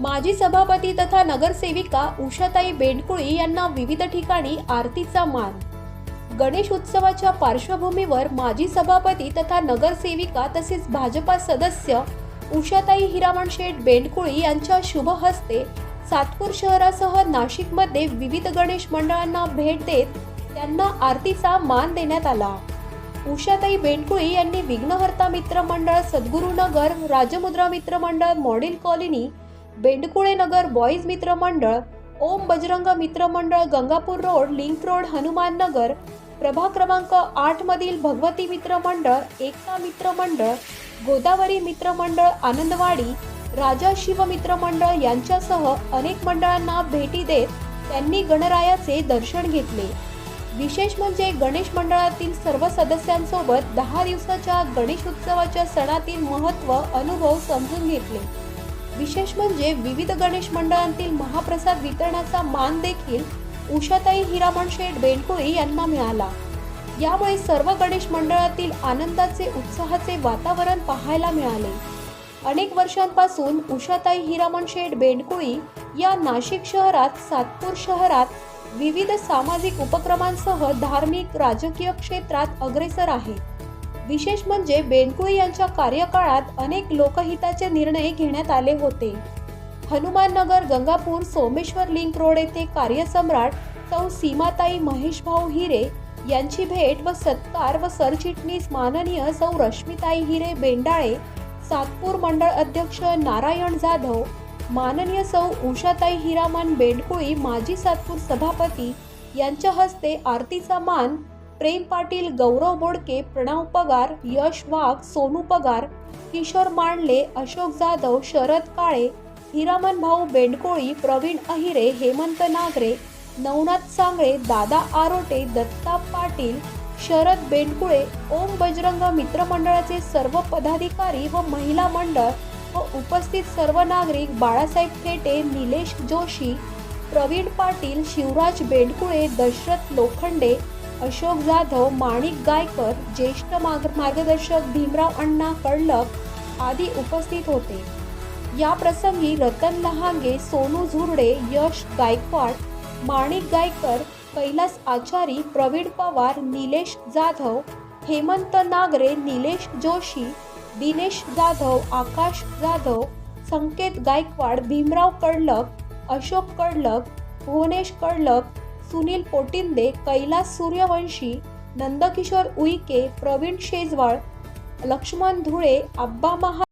माजी सभापती तथा नगरसेविका उषाताई बेंडकुळी यांना विविध ठिकाणी आरतीचा मान. गणेश उत्सवाच्या पार्श्वभूमीवर माजी सभापती तथा नगरसेविका तसेच भाजपा सदस्य उषाताई हिरामण शेठ बेंडकुळी यांच्या शुभ हस्ते सातपूर शहरासह नाशिकमध्ये विविध गणेश मंडळांना भेट देत त्यांना आरतीचा मान देण्यात आला. उषाताई बेंडकुळी यांनी विघ्नहर्ता मित्र मंडळ सद्गुरुनगर राजमुद्रा मित्र मंडळ model colony Bendkule Nagar boys मित्र मंडळ ओम बजरंग मित्र मंडळ Gangapur road link road Hanuman Nagar प्रभाग क्रमांक आठ मधील भगवती मित्र मंडळ एकता मित्र मंडळ गोदावरी मित्र मंडळ आनंदवाडी राजा शिव मित्र मंडळ यांच्यासह अनेक मंडळांना भेटी देत त्यांनी गणरायाचे दर्शन घेतले. विशेष म्हणजे गणेश मंडळातील सर्व सदस्यांसोबत दहा दिवसाच्या गणेश उत्सवाच्या सणातील महत्त्व अनुभव समजून घेतले. विशेष म्हणजे विविध गणेश मंडळांतील महाप्रसाद वितरणाचा मान देखील उषाताई हिरामण शेठ बेंडकुळी यांना मिळाला. यामुळे सर्व गणेश मंडळातील आनंदाचे उत्साहाचे वातावरण पाहायला मिळाले. अनेक वर्षांपासून उषाताई हिरामण शेठ बेंडकुळी या नाशिक शहरात सातपूर शहरात विविध सामाजिक उपक्रमांसह धार्मिक राजकीय क्षेत्रात अग्रेसर आहे. विशेष म्हणजे बेंडकुळी यांच्या कार्यकाळात अनेक लोकहिताचे निर्णय घेण्यात आले होते. हनुमाननगर गंगापूर सोमेश्वर लिंक रोड येथे कार्यसम्राट सौ सीमाताई महेशभाऊ हिरे यांची भेट व सत्कार व सरचिटणीस माननीय सौ रश्मिताई हिरे बेंडाळे सातपूर मंडळ अध्यक्ष नारायण जाधव माननीय सौ उषाताई हिरामन बेंडकुळी माजी सातपूर सभापती यांच्या हस्ते आरतीचा मान प्रेम पाटील गौरव बोडके प्रणव पगार यश वाघ सोनू पगार किशोर मांडले अशोक जाधव शरद काळे हिरामन भाऊ बेंडकोळी प्रवीण अहिरे हेमंत नागरे नवनाथ सांगळे दादा आरोटे दत्ता पाटील शरद बेंडकुळे ओम बजरंग मित्रमंडळाचे सर्व पदाधिकारी व महिला मंडळ व उपस्थित सर्व नागरिक बाळासाहेब थेटे निलेश जोशी प्रवीण पाटील शिवराज बेंडकुळे दशरथ लोखंडे अशोक जाधव माणिक गायकर ज्येष्ठ मार्गदर्शक भीमराव अण्णा कळलक आदी उपस्थित होते. या प्रसंगी रतन लहांगे सोनू झुरडे यश गायकवाड माणिक गायकर कैलास आचारी प्रवीण पवार निलेश जाधव हेमंत नागरे निलेश जोशी दिनेश जाधव आकाश जाधव संकेत गायकवाड भीमराव कडलक अशोक कडलक भुवनेश कडलक सुनील पोटिंदे कैलास सूर्यवंशी नंदकिशोर उईके प्रवीण शेजवाळ लक्ष्मण धुळे आब्बा महा